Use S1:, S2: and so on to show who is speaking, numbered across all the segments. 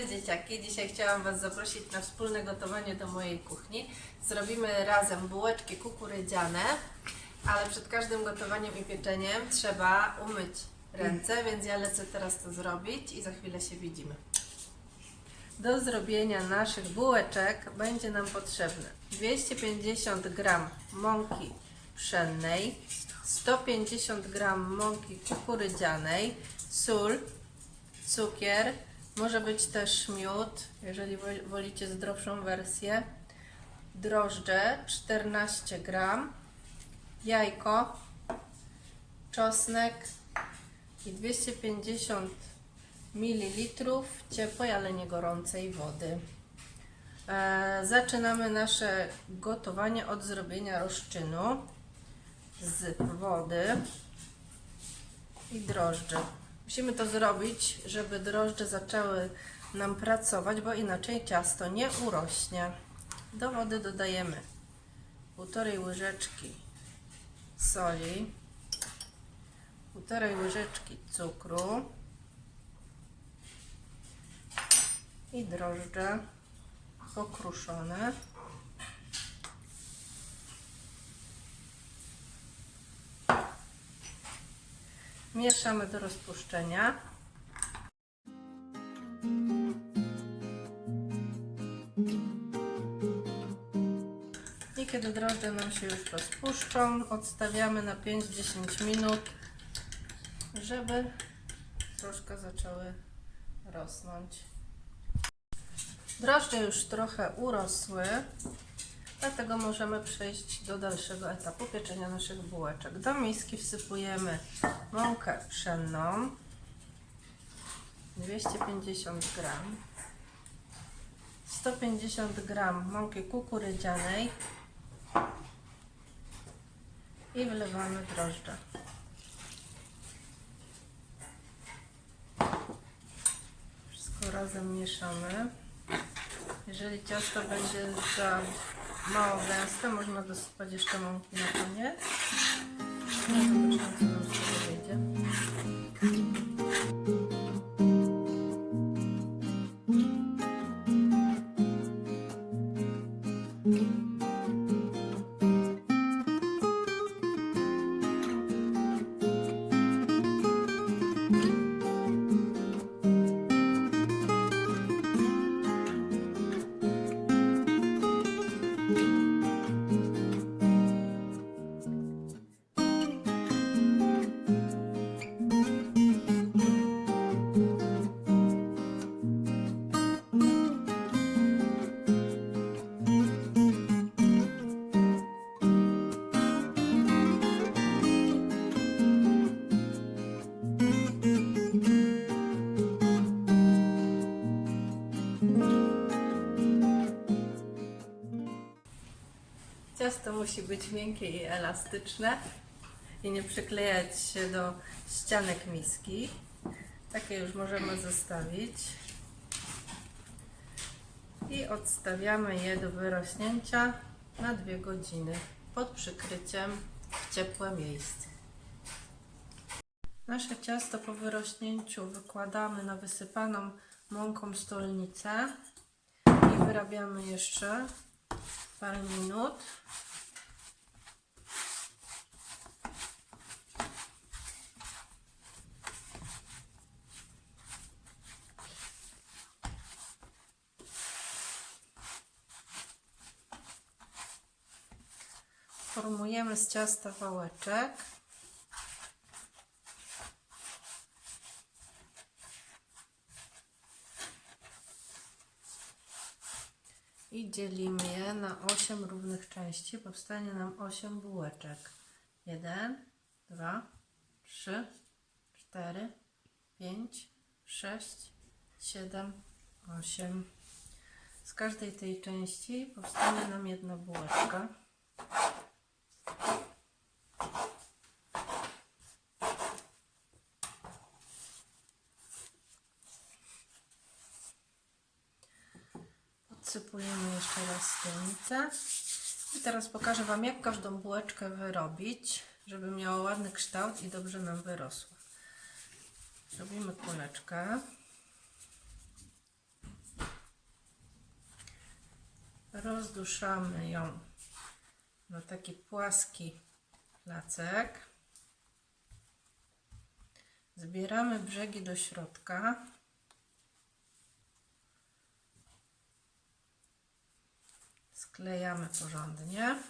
S1: Cześć dzieciaki, dzisiaj chciałam Was zaprosić na wspólne gotowanie do mojej kuchni. Zrobimy razem bułeczki kukurydziane, ale przed każdym gotowaniem i pieczeniem trzeba umyć ręce, więc ja lecę teraz to zrobić i za chwilę się widzimy. Do zrobienia naszych bułeczek będzie nam potrzebne 250 g mąki pszennej, 150 g mąki kukurydzianej, sól, cukier, może być też miód, jeżeli wol- wolicie zdrowszą wersję, drożdże 14 gram, jajko, czosnek i 250 ml ciepłej, ale nie gorącej wody. E, zaczynamy nasze gotowanie od zrobienia rozczynu z wody i drożdży. Musimy to zrobić, żeby drożdże zaczęły nam pracować, bo inaczej ciasto nie urośnie. Do wody dodajemy półtorej łyżeczki soli, półtorej łyżeczki cukru i drożdże pokruszone. Mieszamy do rozpuszczenia. I kiedy drożdże nam się już rozpuszczą, odstawiamy na 5-10 minut, żeby troszkę zaczęły rosnąć. Drożdże już trochę urosły, dlatego możemy przejść do dalszego etapu pieczenia naszych bułeczek. Do miski wsypujemy mąkę pszenną 250 g 150 g mąki kukurydzianej i wlewamy drożdże. Wszystko razem mieszamy. Jeżeli ciasto będzie za mało gęste, można dosypać jeszcze mąki na koniec. No zobaczymy, co wyjdzie. Ciasto musi być miękkie i elastyczne i nie przyklejać się do ścianek miski. Takie już możemy zostawić. I odstawiamy je do wyrośnięcia na 2 godziny pod przykryciem w ciepłe miejsce. Nasze ciasto po wyrośnięciu wykładamy na wysypaną mąką stolnicę i wyrabiamy jeszcze parę minut. Formujemy z ciasta wałeczek. Dzielimy je na 8 równych części. Powstanie nam 8 bułeczek. 1, 2, 3, 4, 5, 6, 7, 8. Z każdej tej części powstanie nam jedna bułeczka. Obsypujemy jeszcze raz stolnicę. I teraz pokażę Wam, jak każdą bułeczkę wyrobić, żeby miała ładny kształt i dobrze nam wyrosła. Robimy kuleczkę. Rozduszamy ją na taki płaski placek. Zbieramy brzegi do środka. Sklejamy porządnie.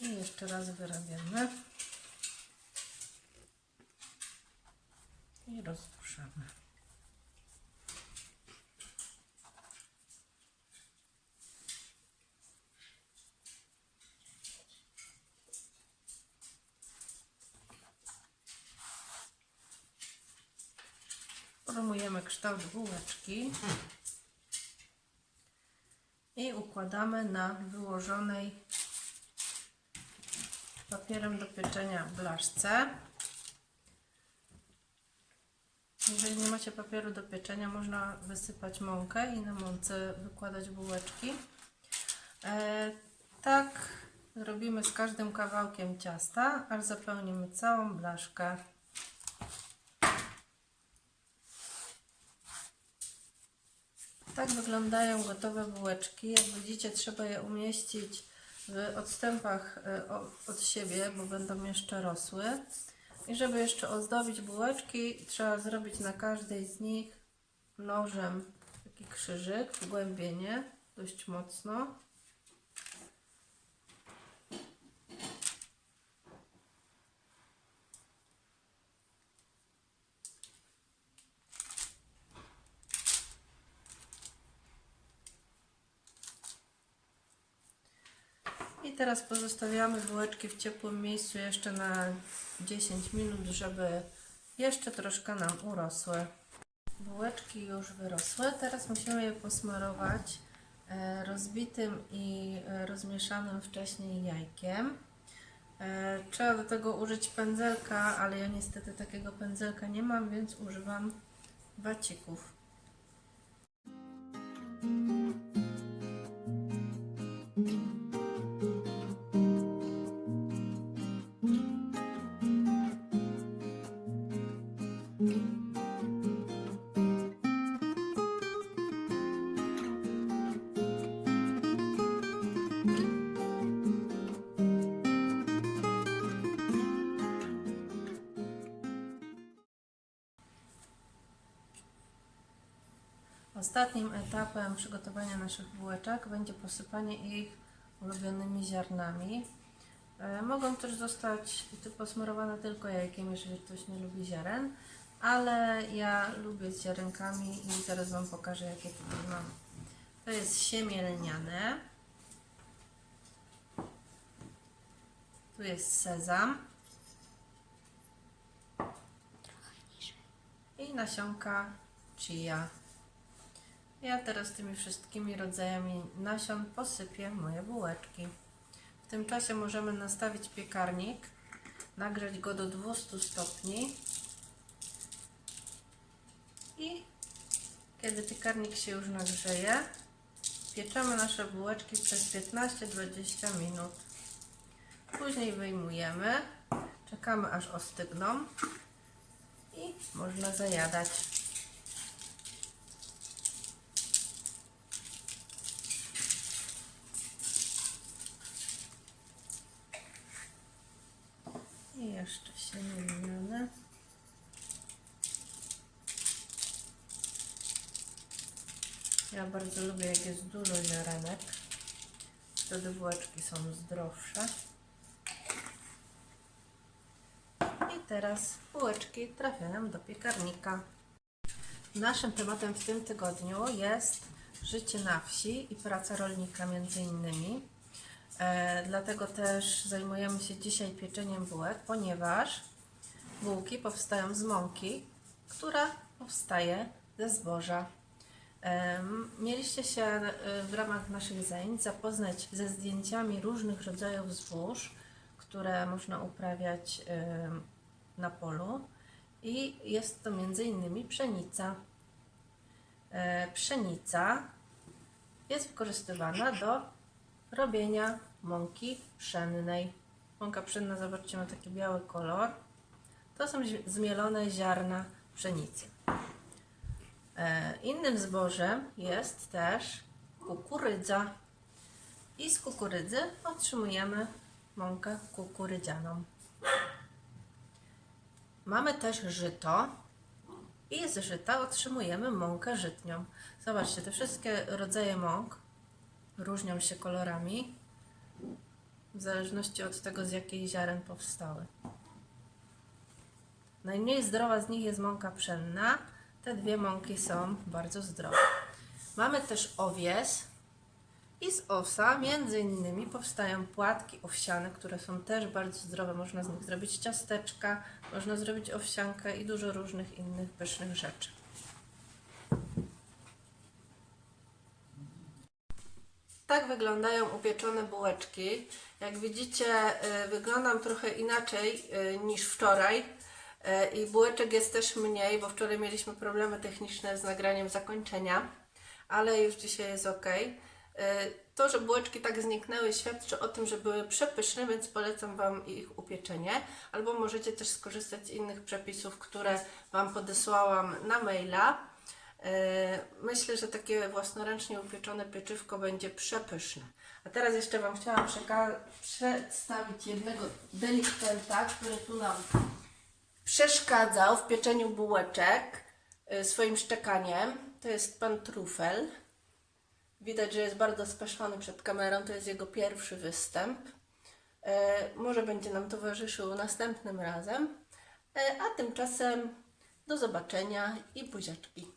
S1: I jeszcze raz wyrabiamy. I rozpuszczamy. Formujemy kształt bułeczki i układamy na wyłożonej papierem do pieczenia blaszce. Jeżeli nie macie papieru do pieczenia, można wysypać mąkę i na mące wykładać bułeczki. E, tak robimy z każdym kawałkiem ciasta, aż zapełnimy całą blaszkę. Tak wyglądają gotowe bułeczki. Jak widzicie, trzeba je umieścić w odstępach e, od siebie, bo będą jeszcze rosły. I żeby jeszcze ozdobić bułeczki, trzeba zrobić na każdej z nich nożem taki krzyżyk, wgłębienie, dość mocno. Teraz pozostawiamy bułeczki w ciepłym miejscu jeszcze na 10 minut, żeby jeszcze troszkę nam urosły. Bułeczki już wyrosły, teraz musimy je posmarować e, rozbitym i e, rozmieszanym wcześniej jajkiem. E, Trzeba do tego użyć pędzelka, ale ja niestety takiego pędzelka nie mam, więc używam wacików. Ostatnim etapem przygotowania naszych bułeczek będzie posypanie ich ulubionymi ziarnami. E, Mogą też zostać posmarowane tylko jajkiem, jeżeli ktoś nie lubi ziaren, ale ja lubię z ziarenkami i zaraz Wam pokażę, jakie tutaj mam. To jest siemię lniane. Tu jest sezam. I nasionka chia. Ja teraz tymi wszystkimi rodzajami nasion posypię moje bułeczki. W tym czasie możemy nastawić piekarnik, nagrzać go do 200 stopni i kiedy piekarnik się już nagrzeje, pieczemy nasze bułeczki przez 15-20 minut. Później wyjmujemy, czekamy aż ostygną i można zajadać. I jeszcze się wymienione. Ja bardzo lubię, jak jest dużo ziarenek. Wtedy bułeczki są zdrowsze. I teraz bułeczki trafiają do piekarnika. Naszym tematem w tym tygodniu jest życie na wsi i praca rolnika między innymi. E, dlatego też zajmujemy się dzisiaj pieczeniem bułek, ponieważ bułki powstają z mąki, która powstaje ze zboża. Mieliście się e, w ramach naszych zajęć zapoznać ze zdjęciami różnych rodzajów zbóż, które można uprawiać na polu i jest to innymi pszenica. E, Pszenica jest wykorzystywana do robienia mąki pszennej. Mąka pszenna, zobaczcie, ma taki biały kolor. To są zmielone ziarna pszenicy. E, innym zbożem jest też kukurydza. I z kukurydzy otrzymujemy mąkę kukurydzianą. Mamy też żyto i z żyta otrzymujemy mąkę żytnią. Zobaczcie, te wszystkie rodzaje mąk różnią się kolorami w zależności od tego, z jakich ziaren powstały. Najmniej zdrowa z nich jest mąka pszenna. Te dwie mąki są bardzo zdrowe. Mamy też owies i z owsa między innymi powstają płatki owsiane, które są też bardzo zdrowe. Można z nich zrobić ciasteczka, można zrobić owsiankę i dużo różnych innych pysznych rzeczy. Tak wyglądają upieczone bułeczki. Jak widzicie, y, wyglądam trochę inaczej y, niż wczoraj. Y, I bułeczek jest też mniej, bo wczoraj mieliśmy problemy techniczne z nagraniem zakończenia, ale już dzisiaj jest ok. To, że bułeczki tak zniknęły, świadczy o tym, że były przepyszne, więc polecam Wam ich upieczenie. Albo możecie też skorzystać z innych przepisów, które Wam podesłałam na maila. E, Myślę, że takie własnoręcznie upieczone pieczywko będzie przepyszne. A teraz jeszcze Wam chciałam przedstawić jednego delikwenta, który tu nam przeszkadzał w pieczeniu bułeczek e, swoim szczekaniem. To jest pan Trufel. Widać, że jest bardzo speszony przed kamerą. To jest jego pierwszy występ. E, może będzie nam towarzyszył następnym razem. A tymczasem do zobaczenia i buziaczki.